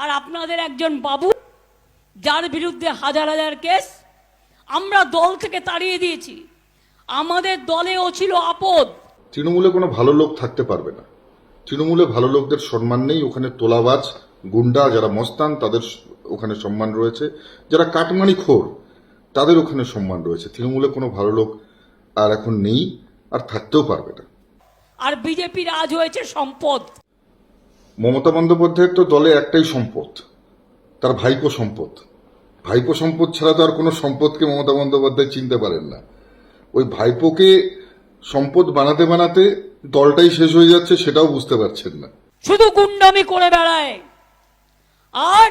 আর আপনাদের একজন বাবু যার বিরুদ্ধে হাজার হাজার কেস আমরা দল থেকে তাড়িয়ে দিয়েছি। আমাদের দলেও ছিল আপদ। তৃণমূলে কোনো ভালো লোক থাকতে পারবে না। তৃণমূলে ভালো লোকদের সম্মান নেই ওখানে তোলাবাজ গুন্ডা যারা মস্তান তাদের ওখানে সম্মান রয়েছে। যারা কাটমানি খোর তাদের ওখানে সম্মান রয়েছে। তৃণমূলে কোনো ভালো লোক আর এখন নেই আর থাকতেও পারবে না। আর বিজেপির আজ হয়েছে সম্পদ। মমতা বন্দ্যোপাধ্যায়ের তো দলে একটাই সম্পদ, তার ভাইপো সম্পদ। ভাইপো সম্পদ ছাড়া তো আর কোনো সম্পদকে মমতা বন্দ্যোপাধ্যায় চিনতে পারেন না। ওই ভাইপোকে সম্পদ বানাতে বানাতে দলটাই শেষ হয়ে যাচ্ছে, সেটাও বুঝতে পারছেন না। শুধু গুন্ডামি করে বেড়ায়। আর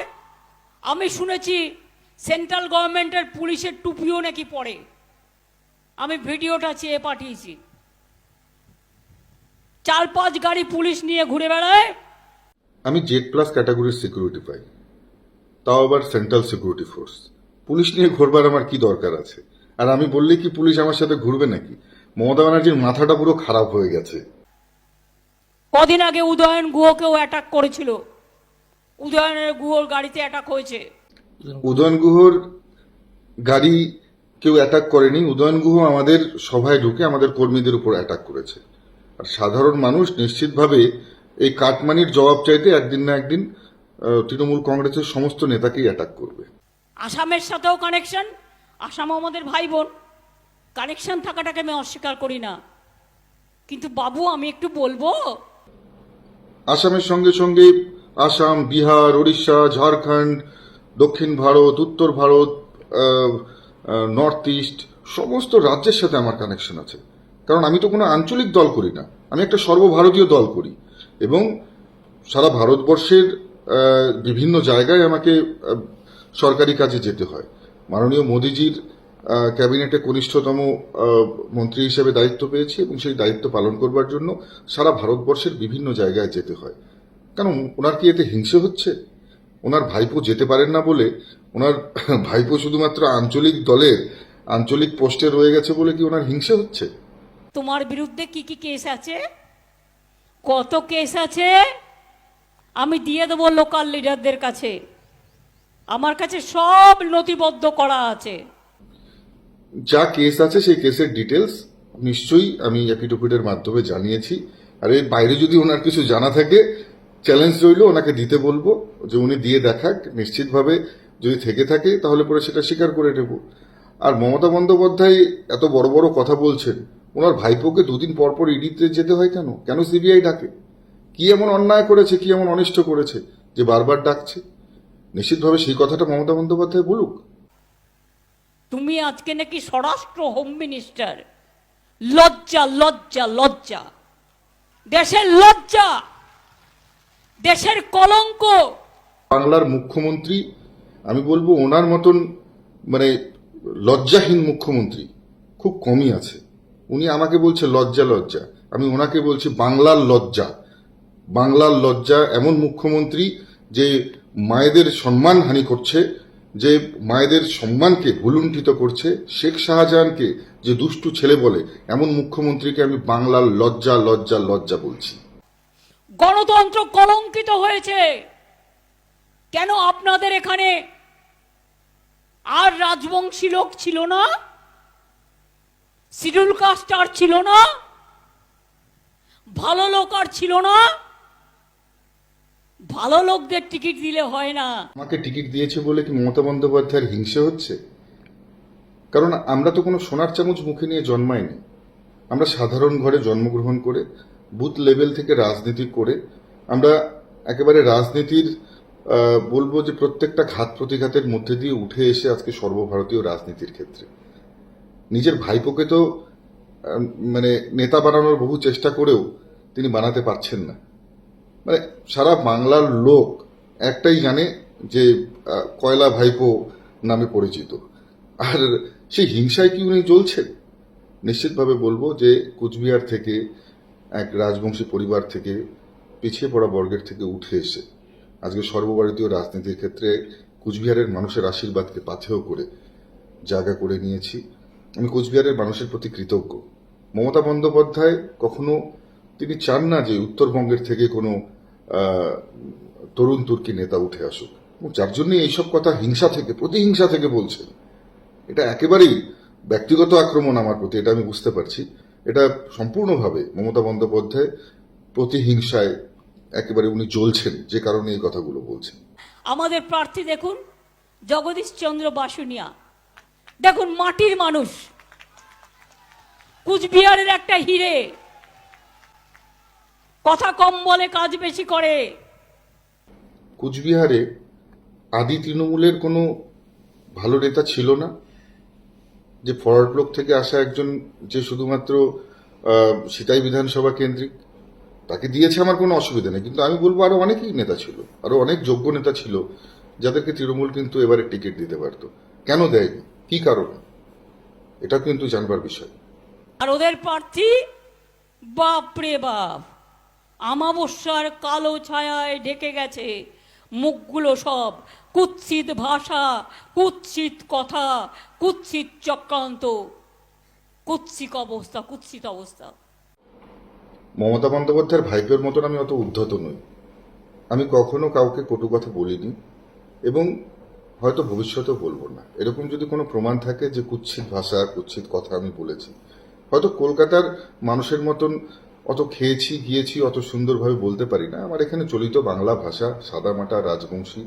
আমি শুনেছি সেন্ট্রাল গভর্নমেন্টের পুলিশের টুপিও নাকি পড়ে আমি ভিডিওটা চেয়ে পাঠিয়েছি। চার পাঁচ গাড়ি পুলিশ নিয়ে ঘুরে বেড়ায় আমি জেড প্লাস ক্যাটাগরির সিকিউরিটি পাই। তাও আবার সেন্ট্রাল সিকিউরিটি ফোর্স পুলিশ নিয়ে ঘুরবার আমার কি দরকার আছে? আর আমি বললেই কি পুলিশ আমার সাথে ঘুরবে নাকি? মমতা ব্যানার্জির মাথাটা পুরো খারাপ হয়ে গেছে। কদিন আগে উদয়ন গুহকেও অ্যাটাক করেছিল। উদয়নের গুহর গাড়িতে অ্যাটাক হয়েছে। উদয়ন গুহর গাড়ি কেউ অ্যাটাক করেনি। উদয়ন গুহ আমাদের সভায় ঢুকে আমাদের কর্মীদের উপর অ্যাটাক করেছে। আর সাধারণ মানুষ নিশ্চিতভাবে এই কাটমানির জবাব চাইতে একদিন না একদিন তৃণমূল কংগ্রেসের সমস্ত নেতাকেই অ্যাটাক করবে। আসামের সাথেও কানেকশন আসাম আমাদের ভাই বোন কানেকশন থাকাটাকে আমি অস্বীকার করি না। কিন্তু বাবু আমি একটু বলব? আসামের সঙ্গে সঙ্গে আসাম বিহার ওড়িশা ঝাড়খণ্ড দক্ষিণ ভারত উত্তর ভারত নর্থ ইস্ট সমস্ত রাজ্যের সাথে আমার কানেকশন আছে। কারণ আমি তো কোনো আঞ্চলিক দল করি না। আমি একটা সর্বভারতীয় দল করি। এবং সারা ভারতবর্ষের বিভিন্ন জায়গায় আমাকে সরকারি কাজে যেতে হয়। মাননীয় মোদিজির ক্যাবিনেটে কনিষ্ঠতম মন্ত্রী হিসেবে দায়িত্ব পেয়েছি এবং সেই দায়িত্ব পালন করবার জন্য সারা ভারতবর্ষের বিভিন্ন জায়গায় যেতে হয়। কেন ওনার কি এতে হিংসে হচ্ছে? ওনার ভাইপো যেতে পারেন না বলে, ওনার ভাইপো শুধুমাত্র আঞ্চলিক দলের, আঞ্চলিক পোস্টে রয়ে গেছে বলে কি ওনার হিংসে হচ্ছে? তোমার বিরুদ্ধে কি কি কেস আছে? কত কেস আছে? আমি দিয়ে দেবো লোকাল লিডারদের কাছে। আমার কাছে সব নথিবদ্ধ করা আছে। যা কেস আছে সেই কেসের ডিটেলস নিশ্চয়ই আমি অ্যাপিটোপিটের মাধ্যমে জানিয়েছি। আর এর বাইরে যদি ওনার কিছু জানা থাকে চ্যালেঞ্জ রইল, ওনাকে দিতে বলব যে উনি দিয়ে দেখাক, নিশ্চিতভাবে যদি থেকে থাকে, তাহলে পরে সেটা স্বীকার করে নেব। আর মমতা বন্দ্যোপাধ্যায় এত বড় বড় কথা বলছেন ওনার ভাইপোকে দুদিন পর পর ইডিতে যেতে হয় কেন? কেন সিবিআই ডাকে? কি এমন অন্যায় করেছে কি এমন অনিষ্ট করেছে যে বারবার ডাকছে? নিশ্চিতভাবে সেই কথাটা মমতা বন্দ্যোপাধ্যায় বলুক। তুমি আজকে নাকি স্বরাষ্ট্র হোম মিনিস্টার। লজ্জা লজ্জা লজ্জা। দেশের লজ্জা। দেশের কলঙ্ক। বাংলার মুখ্যমন্ত্রী আমি বলব ওনার মতন মানে লজ্জাহীন মুখ্যমন্ত্রী খুব কমই আছে। উনি আমাকে বলছে লজ্জা লজ্জা। আমি ওনাকে বলছি বাংলার লজ্জা। বাংলার লজ্জা এমন মুখ্যমন্ত্রী যে মায়েদের সম্মান হানি করছে, যে মায়েদের সম্মানকে ভুলুণ্ঠিত করছে। শেখ শাহজাহানকে যে দুষ্টু ছেলে বলে, এমন মুখ্যমন্ত্রীকে আমি বাংলার লজ্জা লজ্জা লজ্জা বলছি। গণতন্ত্র কলঙ্কিত হয়েছে। কেন আপনাদের এখানে আর রাজবংশী লোক ছিল না? শিডিউল কাস্ট আর ছিল না? ভালো লোক আর ছিল না? ভালো লোকদের টিকিট দিলে হয় না। আমাকে টিকিট দিয়েছে বলে কি মমতা বন্দ্যোপাধ্যায়ের হিংসে হচ্ছে? কারণ আমরা তো কোনো সোনার চামচ মুখে নিয়ে জন্মাইনি। আমরা সাধারণ ঘরে জন্মগ্রহণ করে, বুথ লেভেল থেকে রাজনীতি করে, আমরা একেবারে রাজনীতির বলব যে প্রত্যেকটা ঘাত প্রতিঘাতের মধ্যে দিয়ে উঠে এসে আজকে সর্বভারতীয় রাজনীতির ক্ষেত্রে। নিজের ভাইপোকে তো মানে নেতা বানানোর বহু চেষ্টা করেও তিনি বানাতে পারছেন না। মানে সারা বাংলার লোক একটাই জানে যে কয়লা ভাইপো নামে পরিচিত। আর সেই হিংসায় কি উনি জ্বলছেন? নিশ্চিতভাবে বলব যে, কুচবিহার থেকে এক রাজবংশী পরিবার থেকে পিছিয়ে পড়া বর্গের থেকে উঠে এসে, আজকে সর্বভারতীয় রাজনীতির ক্ষেত্রে কুচবিহারের মানুষের আশীর্বাদকে পাথেয় করে জায়গা করে নিয়েছি। আমি কোচবিহারের মানুষের প্রতি কৃতজ্ঞ। মমতা বন্দ্যোপাধ্যায় কখনো তিনি চান না যে উত্তরবঙ্গের থেকে কোনো তরুণ তুর্কি নেতা উঠে আসুক। যার জন্য এইসব কথা হিংসা থেকে, প্রতিহিংসা থেকে বলছেন। এটা একেবারেই ব্যক্তিগত আক্রমণ আমার প্রতি, এটা আমি বুঝতে পারছি। এটা সম্পূর্ণভাবে মমতা বন্দ্যোপাধ্যায় প্রতিহিংসায় একেবারে উনি জ্বলছেন, যে কারণে এই কথাগুলো বলছেন। আমাদের প্রার্থী দেখুন, জগদীশ চন্দ্র বাসুনিয়া। দেখুন, মাটির মানুষ। কুচবিহারের একটা হিরে। কথা কম বলে কাজ বেশি করে। কুচবিহারে আদি তৃণমূলের কোনো ভালো নেতা ছিল না? যে ফরওয়ার্ড ব্লক থেকে আসা একজন যে শুধুমাত্র সিতাই বিধানসভা কেন্দ্রিক, তাকে দিয়েছে আমার কোনো অসুবিধা নেই। কিন্তু আমি বলব, আরও অনেকেই নেতা ছিল, আরও অনেক যোগ্য নেতা ছিল, যাদেরকে তৃণমূল কিন্তু এবারে টিকিট দিতে পারতো। কেন দেয়নি? কি কারণে? এটা কিন্তু জানবার বিষয়। আর ওদের প্রার্থী বাপরে বাপ আমাবস্যার কালো ছায়ায় ঢেকে গেছে মুখগুলো সব। কুৎসিত ভাষা কুৎসিত কথা কুৎসিত চক্রান্ত কুৎসিক অবস্থা কুৎসিত অবস্থা। মমতা বন্দ্যোপাধ্যায়ের ভাইপের মতন আমি অত উদ্ধত নই। আমি কখনো কাউকে কটু কথা বলিনি এবং হয়তো ভবিষ্যতেও বলব না। এরকম যদি কোনো প্রমাণ থাকে যে কুচ্ছিত ভাষা কুৎসিত কথা আমি বলেছি, হয়তো কলকাতার মানুষের মতন অত খেয়েছি, গিয়েছি, অত সুন্দরভাবে বলতে পারি না। আমার এখানে চলিত বাংলা ভাষা, সাদামাটা, রাজবংশী,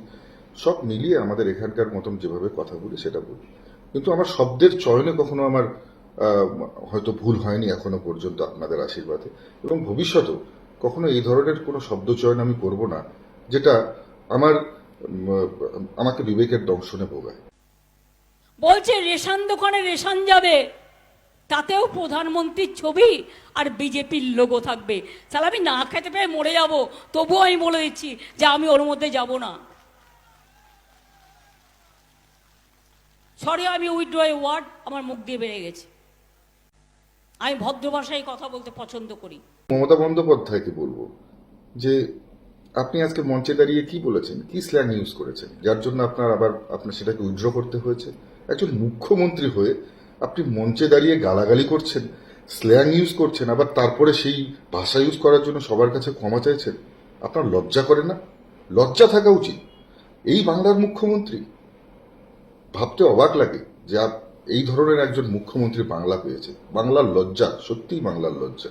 সব মিলিয়ে আমাদের এখানকার মতন যেভাবে কথা বলি সেটা বলি। কিন্তু আমার শব্দের চয়নে কখনো আমার হয়তো ভুল হয়নি এখনও পর্যন্ত আপনাদের আশীর্বাদে। এবং ভবিষ্যতেও কখনো এই ধরনের কোনো শব্দ চয়ন আমি করব না, যেটা আমার আমাকে বিবেকের দংশনে ভোগায় বলছে রেশন দোকানে রেশন যাবে। তাতেও প্রধানমন্ত্রীর ছবি আর বিজেপির লোগো থাকবে। তাহলে আমি না খেতে পেয়ে মরে যাব। তবুও আমি বলে দিচ্ছি যে আমি ওর মধ্যে যাব না। সরি আমি উইথড্র ওয়ার্ড আমার মুখ দিয়ে বেড়ে গেছে। আমি ভদ্র ভাষায় কথা বলতে পছন্দ করি। মমতা বন্দ্যোপাধ্যায়কে বলব যে আপনি আজকে মঞ্চে দাঁড়িয়ে কি বলেছেন? কি স্ল্যাং ইউজ করেছেন? যার জন্য আপনার আবার আপনার সেটাকে উইথড্র করতে হয়েছে? একজন মুখ্যমন্ত্রী হয়ে আপনি মঞ্চে দাঁড়িয়ে গালাগালি করছেন স্ল্যাং ইউজ করছেন, আবার তারপরে সেই ভাষা ইউজ করার জন্য সবার কাছে ক্ষমা চাইছেন, আপনার লজ্জা করে না? লজ্জা থাকা উচিত। এই বাংলার মুখ্যমন্ত্রী, ভাবতে অবাক লাগে যে এই ধরনের একজন মুখ্যমন্ত্রী বাংলা পেয়েছে। বাংলার লজ্জা, সত্যিই বাংলার লজ্জা।